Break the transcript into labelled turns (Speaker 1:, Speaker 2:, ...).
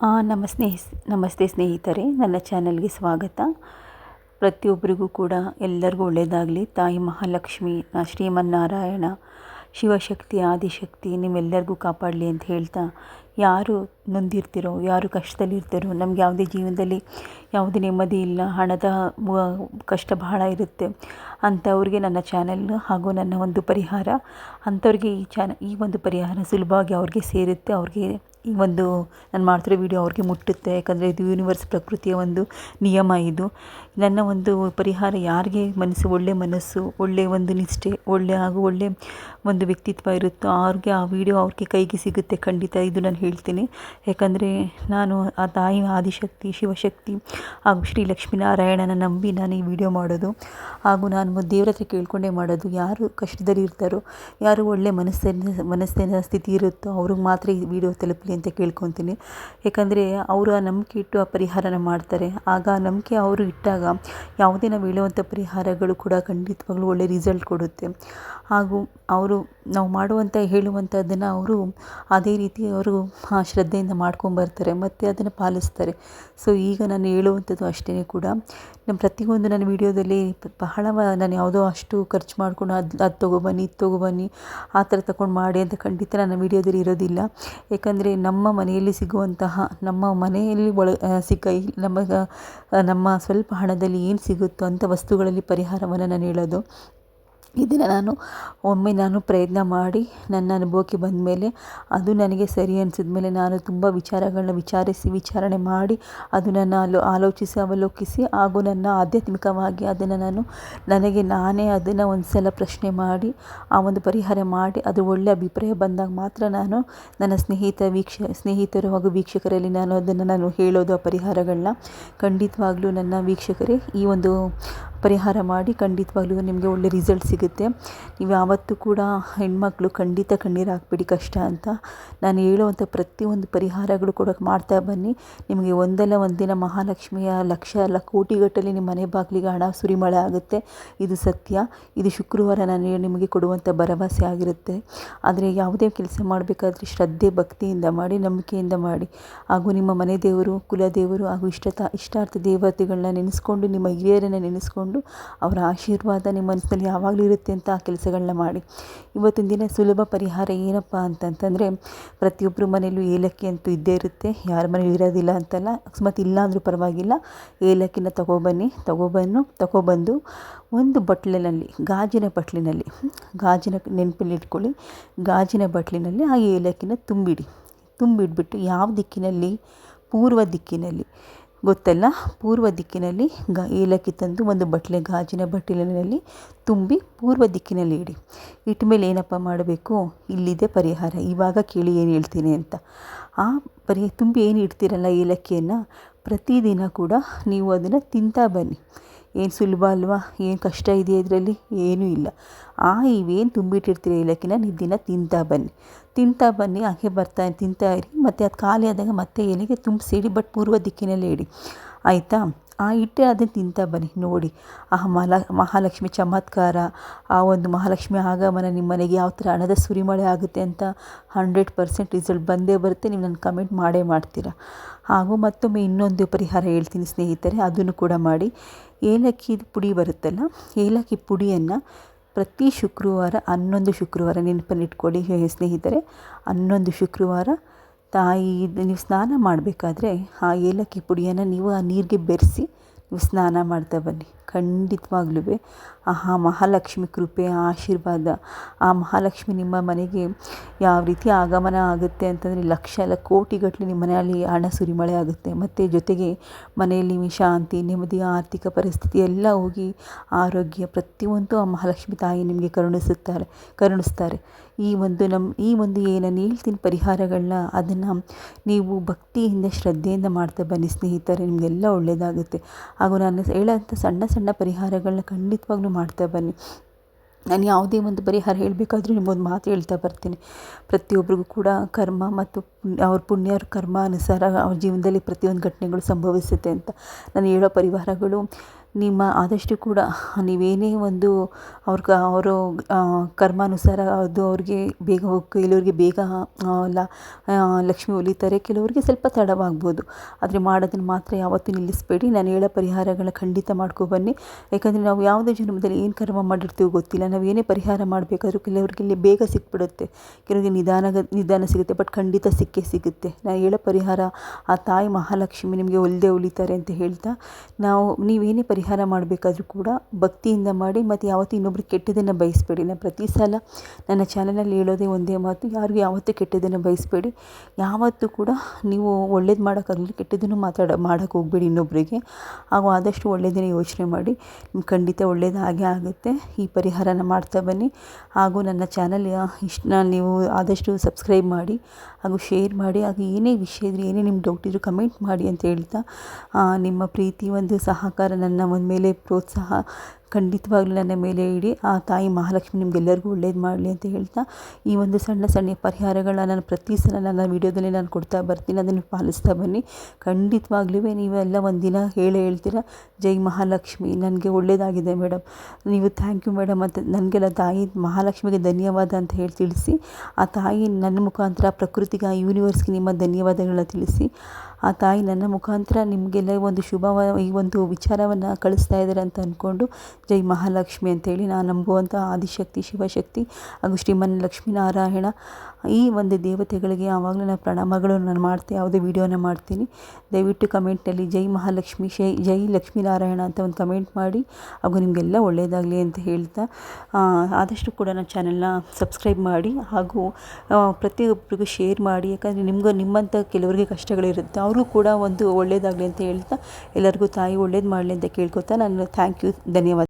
Speaker 1: ನಮ್ಮ ಸ್ನೇಹಿ, ನಮಸ್ತೆ ಸ್ನೇಹಿತರೆ, ನನ್ನ ಚಾನಲ್ಗೆ ಸ್ವಾಗತ. ಪ್ರತಿಯೊಬ್ಬರಿಗೂ ಕೂಡ ಎಲ್ಲರಿಗೂ ಒಳ್ಳೆಯದಾಗಲಿ. ತಾಯಿ ಮಹಾಲಕ್ಷ್ಮಿ ಶ್ರೀಮನ್ನಾರಾಯಣ, ಶಿವಶಕ್ತಿ, ಆದಿಶಕ್ತಿ ನಿಮ್ಮೆಲ್ಲರಿಗೂ ಕಾಪಾಡಲಿ ಅಂತ ಹೇಳ್ತಾ, ಯಾರು ನೊಂದಿರ್ತಿರೋ, ಯಾರು ಕಷ್ಟದಲ್ಲಿರ್ತಿರೋ, ನಮ್ಗೆ ಯಾವುದೇ ಜೀವನದಲ್ಲಿ ಯಾವುದೇ ನೆಮ್ಮದಿ ಇಲ್ಲ, ಹಣದ ಕಷ್ಟ ಬಹಳ ಇರುತ್ತೆ ಅಂಥವ್ರಿಗೆ ನನ್ನ ಚಾನೆಲ್ ಹಾಗೂ ನನ್ನ ಒಂದು ಪರಿಹಾರ. ಅಂಥವ್ರಿಗೆ ಈ ಚಾನ, ಈ ಒಂದು ಪರಿಹಾರ ಸುಲಭವಾಗಿ ಅವ್ರಿಗೆ ಸೇರುತ್ತೆ, ಅವ್ರಿಗೆ ಈ ಒಂದು ನಾನು ಮಾಡ್ತಿರೋ ವಿಡಿಯೋ ಅವ್ರಿಗೆ ಮುಟ್ಟುತ್ತೆ. ಯಾಕಂದರೆ ಇದು ಯೂನಿವರ್ಸ್ ಪ್ರಕೃತಿಯ ಒಂದು ನಿಯಮ ಇದು. ನನ್ನ ಒಂದು ಪರಿಹಾರ ಯಾರಿಗೆ ಮನಸ್ಸು, ಒಳ್ಳೆ ಮನಸ್ಸು ಒಳ್ಳೆಯ ಒಂದು ನಿಷ್ಠೆ, ಒಳ್ಳೆ ಹಾಗೂ ಒಳ್ಳೆ ಒಂದು ವ್ಯಕ್ತಿತ್ವ ಇರುತ್ತೋ ಅವ್ರಿಗೆ ಆ ವಿಡಿಯೋ ಅವ್ರಿಗೆ ಕೈಗೆ ಸಿಗುತ್ತೆ ಖಂಡಿತ. ಇದು ನಾನು ಹೇಳ್ತೀನಿ. ಯಾಕಂದರೆ ನಾನು ಆ ತಾಯಿ ಆದಿಶಕ್ತಿ, ಶಿವಶಕ್ತಿ ಹಾಗೂ ಶ್ರೀ ಲಕ್ಷ್ಮೀನಾರಾಯಣನ ನಂಬಿ ನಾನು ಈ ವಿಡಿಯೋ ಮಾಡೋದು. ಹಾಗೂ ನಾನು ದೇವ್ರ ಹತ್ರ ಕೇಳ್ಕೊಂಡೇ ಮಾಡೋದು. ಯಾರು ಕಷ್ಟದಲ್ಲಿ ಇರ್ತಾರೋ ಯಾರು ಒಳ್ಳೆ ಮನಸ್ಸಿನ ಮನಸ್ಸಿನ ಸ್ಥಿತಿ ಇರುತ್ತೋ, ಅವ್ರಿಗೆ ಮಾತ್ರ ಈ ವಿಡಿಯೋ ತಲುಪಲಿ ಅಂತ ಕೇಳ್ಕೊತೀನಿ. ಯಾಕಂದರೆ ಅವರು ಆ ನಂಬಿಕೆ ಇಟ್ಟು ಆ ಪರಿಹಾರನ ಮಾಡ್ತಾರೆ. ಆಗ ಆ ನಂಬಿಕೆ ಅವರು ಇಟ್ಟಾಗ ಯಾವುದೇ ನಾವು ಹೇಳುವಂಥ ಪರಿಹಾರಗಳು ಕೂಡ ಖಂಡಿತವಾಗ್ಲೂ ಒಳ್ಳೆ ರಿಸಲ್ಟ್ ಕೊಡುತ್ತೆ. ಹಾಗೂ ಅವರು ನಾವು ಮಾಡುವಂಥ ಹೇಳುವಂಥದ್ದನ್ನು ಅವರು ಅದೇ ರೀತಿ ಅವರು ಶ್ರದ್ಧೆಯಿಂದ ಮಾಡ್ಕೊಂಬರ್ತಾರೆ ಮತ್ತು ಅದನ್ನು ಪಾಲಿಸ್ತಾರೆ. ಸೊ ಈಗ ನಾನು ಹೇಳುವಂಥದ್ದು ಅಷ್ಟೇ ಕೂಡ. ನಮ್ಮ ಪ್ರತಿಯೊಂದು ನನ್ನ ವಿಡಿಯೋದಲ್ಲಿ ಬಹಳ ನಾನು ಯಾವುದೋ ಅಷ್ಟು ಖರ್ಚು ಮಾಡಿಕೊಂಡು ಅದು ಅದು ತೊಗೊಬನ್ನಿ ಇದು ತೊಗೊಬನ್ನಿ ಆ ಥರ ತಗೊಂಡು ಮಾಡಿ ಅಂತ ಖಂಡಿತ ನನ್ನ ವಿಡಿಯೋದಲ್ಲಿ ಇರೋದಿಲ್ಲ. ಏಕೆಂದರೆ ನಮ್ಮ ಮನೆಯಲ್ಲಿ ಸಿಗುವಂತಹ, ನಮ್ಮ ಮನೆಯಲ್ಲಿ ಒಳ ಸಿಕ್ಕ ನಮ್ಮ ನಮ್ಮ ಸ್ವಲ್ಪ ಹಣದಲ್ಲಿ ಏನು ಸಿಗುತ್ತೋ ಅಂಥ ವಸ್ತುಗಳಲ್ಲಿ ಪರಿಹಾರವನ್ನು ನಾನು ಹೇಳೋದು. ಇದನ್ನು ನಾನು ಒಮ್ಮೆ ನಾನು ಪ್ರಯತ್ನ ಮಾಡಿ ನನ್ನ ಅನುಭವಕ್ಕೆ ಬಂದ ಮೇಲೆ ಅದು ನನಗೆ ಸರಿ ಅನಿಸಿದ ಮೇಲೆ ನಾನು ತುಂಬ ವಿಚಾರಗಳನ್ನ ವಿಚಾರಿಸಿ ವಿಚಾರಣೆ ಮಾಡಿ ಅದು ನನ್ನ ಆಲೋ ಆಲೋಚಿಸಿ ಅವಲೋಕಿಸಿ ಹಾಗೂ ನನ್ನ ಆಧ್ಯಾತ್ಮಿಕವಾಗಿ ಅದನ್ನು ನಾನು ನನಗೆ ನಾನೇ ಅದನ್ನು ಒಂದು ಸಲ ಪ್ರಶ್ನೆ ಮಾಡಿ ಆ ಒಂದು ಪರಿಹಾರ ಮಾಡಿ ಅದು ಒಳ್ಳೆಯ ಅಭಿಪ್ರಾಯ ಬಂದಾಗ ಮಾತ್ರ ನಾನು ನನ್ನ ಸ್ನೇಹಿತ ವೀಕ್ಷ, ಸ್ನೇಹಿತರು ಹಾಗೂ ವೀಕ್ಷಕರಲ್ಲಿ ನಾನು ಅದನ್ನು ನಾನು ಹೇಳೋದು ಆ ಪರಿಹಾರಗಳನ್ನ ಖಂಡಿತವಾಗ್ಲೂ ನನ್ನ ವೀಕ್ಷಕರೇ ಈ ಒಂದು ಪರಿಹಾರ ಮಾಡಿ ಖಂಡಿತವಾಗ್ಲೂ ನಿಮಗೆ ಒಳ್ಳೆ ರಿಸಲ್ಟ್ ಸಿಗುತ್ತೆ. ನೀವು ಯಾವತ್ತೂ ಕೂಡ ಹೆಣ್ಮಕ್ಳು ಖಂಡಿತ ಕಣ್ಣೀರು ಹಾಕ್ಬಿಡಿ, ಕಷ್ಟ ಅಂತ. ನಾನು ಹೇಳುವಂಥ ಪ್ರತಿಯೊಂದು ಪರಿಹಾರಗಳು ಕೂಡ ಮಾಡ್ತಾ ಬನ್ನಿ. ನಿಮಗೆ ಒಂದಲ್ಲ ಒಂದಿನ ಮಹಾಲಕ್ಷ್ಮಿಯ ಲಕ್ಷ ಅಲ್ಲ ಕೋಟಿಗಟ್ಟಲೆ ನಿಮ್ಮ ಮನೆ ಬಾಗಿಲಿಗೆ ಹಣ ಸುರಿಮಳೆ ಆಗುತ್ತೆ. ಇದು ಸತ್ಯ. ಇದು ಶುಕ್ರವಾರ ನಾನು ನಿಮಗೆ ಕೊಡುವಂಥ ಭರವಸೆ ಆಗಿರುತ್ತೆ. ಆದರೆ ಯಾವುದೇ ಕೆಲಸ ಮಾಡಬೇಕಾದ್ರೆ ಶ್ರದ್ಧೆ, ಭಕ್ತಿಯಿಂದ ಮಾಡಿ, ನಂಬಿಕೆಯಿಂದ ಮಾಡಿ. ಹಾಗೂ ನಿಮ್ಮ ಮನೆ ದೇವರು, ಕುಲದೇವರು ಹಾಗೂ ಇಷ್ಟ ಇಷ್ಟಾರ್ಥ ದೇವತೆಗಳನ್ನ ನೆನೆಸ್ಕೊಂಡು, ನಿಮ್ಮ ಹಿರಿಯರನ್ನು ನೆನೆಸ್ಕೊಂಡು ಅವರ ಆಶೀರ್ವಾದ ನಿಮ್ಮ ಮನಸ್ಸಲ್ಲಿ ಯಾವಾಗಲೂ ಇರುತ್ತೆ ಅಂತ ಆ ಕೆಲಸಗಳನ್ನ ಮಾಡಿ. ಇವತ್ತಿನ ದಿನ ಸುಲಭ ಪರಿಹಾರ ಏನಪ್ಪ ಅಂತಂತಂದರೆ ಪ್ರತಿಯೊಬ್ಬರ ಮನೆಯಲ್ಲೂ ಏಲಕ್ಕಿ ಅಂತೂ ಇದ್ದೇ ಇರುತ್ತೆ. ಯಾರ ಮನೇಲಿ ಇರೋದಿಲ್ಲ ಅಂತಲ್ಲ, ಅಕಸ್ಮಾತ್ ಇಲ್ಲ ಅಂದರೂ ಪರವಾಗಿಲ್ಲ. ಏಲಕ್ಕಿನ ತಗೊಬನ್ನಿ, ತಗೊಬನ್ನು, ತಗೊಬಂದು ಒಂದು ಬಟ್ಲಿನಲ್ಲಿ, ಗಾಜಿನ ಬಟ್ಲಿನಲ್ಲಿ ಗಾಜಿನ ನೆನಪಲ್ಲಿ ಇಟ್ಕೊಳ್ಳಿ. ಗಾಜಿನ ಬಟ್ಲಿನಲ್ಲಿ ಆ ಏಲಕ್ಕಿನ ತುಂಬಿಡಿ. ತುಂಬಿಟ್ಬಿಟ್ಟು ಯಾವ ದಿಕ್ಕಿನಲ್ಲಿ, ಪೂರ್ವ ದಿಕ್ಕಿನಲ್ಲಿ ಗೊತ್ತಲ್ಲ? ಪೂರ್ವ ದಿಕ್ಕಿನಲ್ಲಿ ಗ ಏಲಕ್ಕಿ ತಂದು ಒಂದು ಬಟ್ಟಲೆ ಗಾಜಿನ ಬಟ್ಟಲಿನಲ್ಲಿ ತುಂಬಿ ಪೂರ್ವ ದಿಕ್ಕಿನಲ್ಲಿ ಇಡಿ. ಇಟ್ಟ ಮೇಲೆ ಏನಪ್ಪ ಮಾಡಬೇಕು? ಇಲ್ಲಿದೆ ಪರಿಹಾರ. ಇವಾಗ ಕೇಳಿ ಏನು ಹೇಳ್ತೀನಿ ಅಂತ. ಆ ಪರಿ ತುಂಬಿ ಏನು ಇಡ್ತೀರಲ್ಲ ಏಲಕ್ಕಿಯನ್ನು? ಪ್ರತಿದಿನ ಕೂಡ ನೀವು ಅದನ್ನು ತಿಂತಾ ಬನ್ನಿ. ಏನು ಸುಲಭ ಅಲ್ವಾ? ಏನು ಕಷ್ಟ ಇದೆಯಾ ಇದರಲ್ಲಿ? ಏನೂ ಇಲ್ಲ. ಆ, ಇವೇನು ತುಂಬಿಟ್ಟಿರ್ತೀರಿ ಏಲಕ್ಕಿನ ನಿದ್ದಿನ ದಿನ ತಿಂತಾ ಬನ್ನಿ. ತಿಂತಾ ಬನ್ನಿ, ಹಾಗೆ ಬರ್ತಾ ತಿಂತಾ ಇರಿ. ಮತ್ತು ಅದು ಖಾಲಿ ಆದಾಗ ಮತ್ತೆ ಎಲೆಗೆ ತುಂಬಿಸಿಡಿ? ಬಟ್ ಪೂರ್ವ ದಿಕ್ಕಿನಲ್ಲೇ ಇಡಿ. ಆಯಿತಾ? ಆ ಹಿಟ್ಟೆ ಅದನ್ನು ತಿಂತಾ ಬನ್ನಿ, ನೋಡಿ. ಆ ಮಲ ಮಹಾಲಕ್ಷ್ಮಿ ಚಮತ್ಕಾರ, ಆ ಒಂದು ಮಹಾಲಕ್ಷ್ಮಿ ಆಗಮನ ನಿಮ್ಮ ಮನೆಗೆ ಯಾವ ಥರ ಹಣದ ಸುರಿಮಳೆ ಆಗುತ್ತೆ ಅಂತ ಹಂಡ್ರೆಡ್ ಪರ್ಸೆಂಟ್ ರಿಸಲ್ಟ್ ಬಂದೇ ಬರುತ್ತೆ. ನೀವು ನನ್ನ ಕಮೆಂಟ್ ಮಾಡೇ ಮಾಡ್ತೀರಾ. ಹಾಗೂ ಮತ್ತೊಮ್ಮೆ ಇನ್ನೊಂದು ಪರಿಹಾರ ಹೇಳ್ತೀನಿ ಸ್ನೇಹಿತರೆ, ಅದನ್ನು ಕೂಡ ಮಾಡಿ. ಏಲಕ್ಕಿ ಪುಡಿ ಬರುತ್ತಲ್ಲ, ಏಲಕ್ಕಿ ಪುಡಿಯನ್ನು ಪ್ರತಿ ಶುಕ್ರವಾರ ಹನ್ನೊಂದು ಶುಕ್ರವಾರ ನೆನಪಲ್ಲಿಟ್ಕೊಳ್ಳಿ ಸ್ನೇಹಿತರೆ. ಹನ್ನೊಂದು ಶುಕ್ರವಾರ ತಾಯಿ, ನೀವು ಸ್ನಾನ ಮಾಡಬೇಕಾದ್ರೆ ಆ ಏಲಕ್ಕಿ ಪುಡಿಯನ್ನು ನೀವು ಆ ನೀರಿಗೆ ಬೆರೆಸಿ ನೀವು ಸ್ನಾನ ಮಾಡ್ತಾ ಬನ್ನಿ. ಖಂಡಿತವಾಗ್ಲೂ ಆ ಮಹಾಲಕ್ಷ್ಮಿ ಕೃಪೆ, ಆಶೀರ್ವಾದ. ಆ ಮಹಾಲಕ್ಷ್ಮಿ ನಿಮ್ಮ ಮನೆಗೆ ಯಾವ ರೀತಿ ಆಗಮನ ಆಗುತ್ತೆ ಅಂತಂದರೆ ಲಕ್ಷ ಅಲ್ಲ ಕೋಟಿಗಟ್ಟಲೆ ನಿಮ್ಮ ಮನೆಯಲ್ಲಿ ಹಣ ಸುರಿಮಳೆ ಆಗುತ್ತೆ. ಮತ್ತು ಜೊತೆಗೆ ಮನೆಯಲ್ಲಿ ಶಾಂತಿ, ನೆಮ್ಮದಿ, ಆರ್ಥಿಕ ಪರಿಸ್ಥಿತಿ ಎಲ್ಲ ಹೋಗಿ ಆರೋಗ್ಯ ಪ್ರತಿಯೊಂದು ಆ ಮಹಾಲಕ್ಷ್ಮಿ ತಾಯಿ ನಿಮಗೆ ಕರುಣಿಸುತ್ತಾರೆ, ಕರುಣಿಸ್ತಾರೆ. ಈ ಒಂದು ನಮ್ಮ ಈ ಒಂದು ಏನನ್ನು ಹೇಳ್ತೀನಿ ಪರಿಹಾರಗಳನ್ನ ಅದನ್ನು ನೀವು ಭಕ್ತಿಯಿಂದ ಶ್ರದ್ಧೆಯಿಂದ ಮಾಡ್ತಾ ಬನ್ನಿ ಸ್ನೇಹಿತರೆ, ನಿಮಗೆಲ್ಲ ಒಳ್ಳೆಯದಾಗುತ್ತೆ ಹಾಗೂ ನಾನು ಹೇಳೋಂಥ ಸಣ್ಣ ಸಣ್ಣ ಪರಿಹಾರಗಳನ್ನ ಖಂಡಿತವಾಗ್ಲೂ ಮಾಡ್ತಾ ಬನ್ನಿ. ನಾನು ಯಾವುದೇ ಒಂದು ಪರಿಹಾರ ಹೇಳಬೇಕಾದ್ರೂ ನಿಮ್ಮೊಂದು ಮಾತು ಹೇಳ್ತಾ ಬರ್ತೀನಿ. ಪ್ರತಿಯೊಬ್ಬರಿಗೂ ಕೂಡ ಕರ್ಮ ಮತ್ತು ಅವ್ರ ಪುಣ್ಯ, ಅವ್ರ ಕರ್ಮ ಅನುಸಾರ ಅವ್ರ ಜೀವನದಲ್ಲಿ ಪ್ರತಿಯೊಂದು ಘಟನೆಗಳು ಸಂಭವಿಸುತ್ತೆ ಅಂತ ನಾನು ಹೇಳೋ ಪರಿಹಾರಗಳು ನಿಮ್ಮ ಆದಷ್ಟು ಕೂಡ ನೀವೇನೇ ಒಂದು ಅವ್ರ ಅವರು ಕರ್ಮಾನುಸಾರ ಅದು ಅವ್ರಿಗೆ ಬೇಗ ಕೆಲವ್ರಿಗೆ ಬೇಗ ಲ ಲಕ್ಷ್ಮಿ ಒಲಿತಾರೆ, ಕೆಲವರಿಗೆ ಸ್ವಲ್ಪ ತಡವಾಗ್ಬೋದು. ಆದರೆ ಮಾಡೋದನ್ನು ಮಾತ್ರ ಯಾವತ್ತೂ ನಿಲ್ಲಿಸಬೇಡಿ. ನಾನು ಹೇಳೋ ಪರಿಹಾರಗಳ ಖಂಡಿತ ಮಾಡ್ಕೊಬನ್ನಿ ಯಾಕಂದರೆ ನಾವು ಯಾವುದೇ ಜನ್ಮದಲ್ಲಿ ಏನು ಕರ್ಮ ಮಾಡಿರ್ತೀವೋ ಗೊತ್ತಿಲ್ಲ. ನಾವು ಏನೇ ಪರಿಹಾರ ಮಾಡಬೇಕಾದ್ರೂ ಕೆಲವ್ರಿಗೆ ಇಲ್ಲಿ ಬೇಗ ಸಿಕ್ಬಿಡುತ್ತೆ. ಕೆಲವರಿಗೆ ನಿಧಾನ ನಿಧಾನ ಸಿಗುತ್ತೆ, ಬಟ್ ಖಂಡಿತ ಸಿಕ್ಕೇ ಸಿಗುತ್ತೆ. ನಾನು ಹೇಳೋ ಪರಿಹಾರ ಆ ತಾಯಿ ಮಹಾಲಕ್ಷ್ಮಿ ನಿಮಗೆ ಒಲ್ದೇ ಉಳಿತಾರೆ ಅಂತ ಹೇಳ್ತಾ, ನಾವು, ನೀವೇನೇ ಪರಿಹಾರ ಮಾಡಬೇಕಾದ್ರೂ ಕೂಡ ಭಕ್ತಿಯಿಂದ ಮಾಡಿ ಮತ್ತು ಯಾವತ್ತೂ ಇನ್ನೊಬ್ರಿಗೆ ಕೆಟ್ಟದನ್ನು ಬಯಸಬೇಡಿ. ನಾನು ಪ್ರತಿ ಸಲ ನನ್ನ ಚಾನಲಲ್ಲಿ ಹೇಳೋದೇ ಒಂದೇ ಮಾತು, ಯಾರಿಗೂ ಯಾವತ್ತೂ ಕೆಟ್ಟದನ್ನು ಬಯಸಬೇಡಿ. ಯಾವತ್ತೂ ಕೂಡ ನೀವು ಒಳ್ಳೇದು ಮಾಡೋಕ್ಕಾಗಲಿ ಕೆಟ್ಟದನ್ನು ಮಾತಾಡ ಮಾಡೋಕ್ಕೆ ಹೋಗಬೇಡಿ ಇನ್ನೊಬ್ಬರಿಗೆ ಹಾಗೂ ಆದಷ್ಟು ಒಳ್ಳೆಯದನ್ನೇ ಯೋಚನೆ ಮಾಡಿ ನಿಮ್ಗೆ ಖಂಡಿತ ಒಳ್ಳೇದು ಆಗೇ ಆಗುತ್ತೆ. ಈ ಪರಿಹಾರನ ಮಾಡ್ತಾ ಬನ್ನಿ. ಹಾಗೂ ನನ್ನ ಚಾನಲ್, ಇಷ್ಟ, ನೀವು ಆದಷ್ಟು ಸಬ್ಸ್ಕ್ರೈಬ್ ಮಾಡಿ. ಹಾಗೂ ಶೇರ್ ಮಾಡಿ, ಹಾಗೂ ಏನೇ ವಿಷಯ ಇದ್ರೆ, ಏನೇ ನಿಮ್ಮ ಡೌಟ್ ಇದ್ದರೂ ಕಮೆಂಟ್ ಮಾಡಿ ಅಂತ ಹೇಳ್ತಾ ನಿಮ್ಮ ಪ್ರೀತಿ ಒಂದು ಸಹಕಾರ ನನ್ನ ಒಂದು ಮೇಲೆ ಪ್ರೋತ್ಸಾಹ ಖಂಡಿತವಾಗ್ಲೂ ನನ್ನ ಮೇಲೆ ಇಡಿ. ಆ ತಾಯಿ ಮಹಾಲಕ್ಷ್ಮಿ ನಿಮಗೆಲ್ಲರಿಗೂ ಒಳ್ಳೇದು ಮಾಡಲಿ ಅಂತ ಹೇಳ್ತಾ, ಈ ಒಂದು ಸಣ್ಣ ಸಣ್ಣ ಪರಿಹಾರಗಳನ್ನ ನಾನು ಪ್ರತಿ ಸಲ ನನ್ನ ವೀಡಿಯೋದಲ್ಲಿ ನಾನು ಕೊಡ್ತಾ ಬರ್ತೀನಿ, ಅದನ್ನು ಪಾಲಿಸ್ತಾ ಬನ್ನಿ. ಖಂಡಿತವಾಗ್ಲೂ ನೀವೆಲ್ಲ ಒಂದಿನ ಹೇಳೇ ಹೇಳ್ತೀರಾ, ಜೈ ಮಹಾಲಕ್ಷ್ಮಿ, ನನಗೆ ಒಳ್ಳೇದಾಗಿದೆ ಮೇಡಮ್ ನೀವು ಥ್ಯಾಂಕ್ ಯು ಮೇಡಮ್ ಅಂತ ನನಗೆಲ್ಲ ತಾಯಿ ಮಹಾಲಕ್ಷ್ಮಿಗೆ ಧನ್ಯವಾದ ಅಂತ ಹೇಳಿ ತಿಳಿಸಿ, ಆ ತಾಯಿ ನನ್ನ ಮುಖಾಂತರ ಪ್ರಕೃತಿಗೆ, ಆ ಯೂನಿವರ್ಸ್ಗೆ ನಿಮ್ಮ ಧನ್ಯವಾದಗಳನ್ನ ತಿಳಿಸಿ ಆ ತಾಯಿ ನನ್ನ ಮುಖಾಂತರ ನಿಮಗೆಲ್ಲ ಒಂದು ಶುಭ ಈ ಒಂದು ವಿಚಾರವನ್ನು ಕಳಿಸ್ತಾ ಇದ್ದಾರೆ ಅಂತ ಅಂದ್ಕೊಂಡು ಜೈ ಮಹಾಲಕ್ಷ್ಮಿ ಅಂತೇಳಿ ನಾನು ನಂಬುವಂಥ ಆದಿಶಕ್ತಿ ಶಿವಶಕ್ತಿ ಹಾಗೂ ಶ್ರೀಮನ್ ಲಕ್ಷ್ಮೀನಾರಾಯಣ ಈ ಒಂದು ದೇವತೆಗಳಿಗೆ ಯಾವಾಗಲೂ ನಾನು ಪ್ರಣಾಮಗಳು ನಾನು ಮಾಡ್ತೀನಿ ಯಾವುದೇ ವೀಡಿಯೋನ ಮಾಡ್ತೀನಿ. ದಯವಿಟ್ಟು ಕಮೆಂಟಲ್ಲಿ ಜೈ ಮಹಾಲಕ್ಷ್ಮಿ, ಶೈ, ಜೈ ಲಕ್ಷ್ಮೀನಾರಾಯಣ ಅಂತ ಒಂದು ಕಮೆಂಟ್ ಮಾಡಿ ಹಾಗೂ ನಿಮಗೆಲ್ಲ ಒಳ್ಳೆಯದಾಗಲಿ ಅಂತ ಹೇಳ್ತಾ ಆದಷ್ಟು ಕೂಡ ನನ್ನ ಚಾನಲ್ನ ಸಬ್ಸ್ಕ್ರೈಬ್ ಮಾಡಿ ಹಾಗೂ ಪ್ರತಿಯೊಬ್ಬರಿಗೂ ಶೇರ್ ಮಾಡಿ, ಯಾಕಂದರೆ ನಿಮ್ಗೆ ನಿಮ್ಮಂಥ ಕೆಲವರಿಗೆ ಕಷ್ಟಗಳಿರುತ್ತೆ. ಅವರು ಕೂಡ ಒಂದು ಒಳ್ಳೆಯದಾಗಲಿ ಅಂತ ಹೇಳ್ತಾ ಎಲ್ಲರಿಗೂ ತಾಯಿ ಒಳ್ಳೇದು ಮಾಡಲಿ ಅಂತ ಕೇಳ್ಕೊತಾ ನಾನು ಥ್ಯಾಂಕ್ ಯು ಧನ್ಯವಾದ.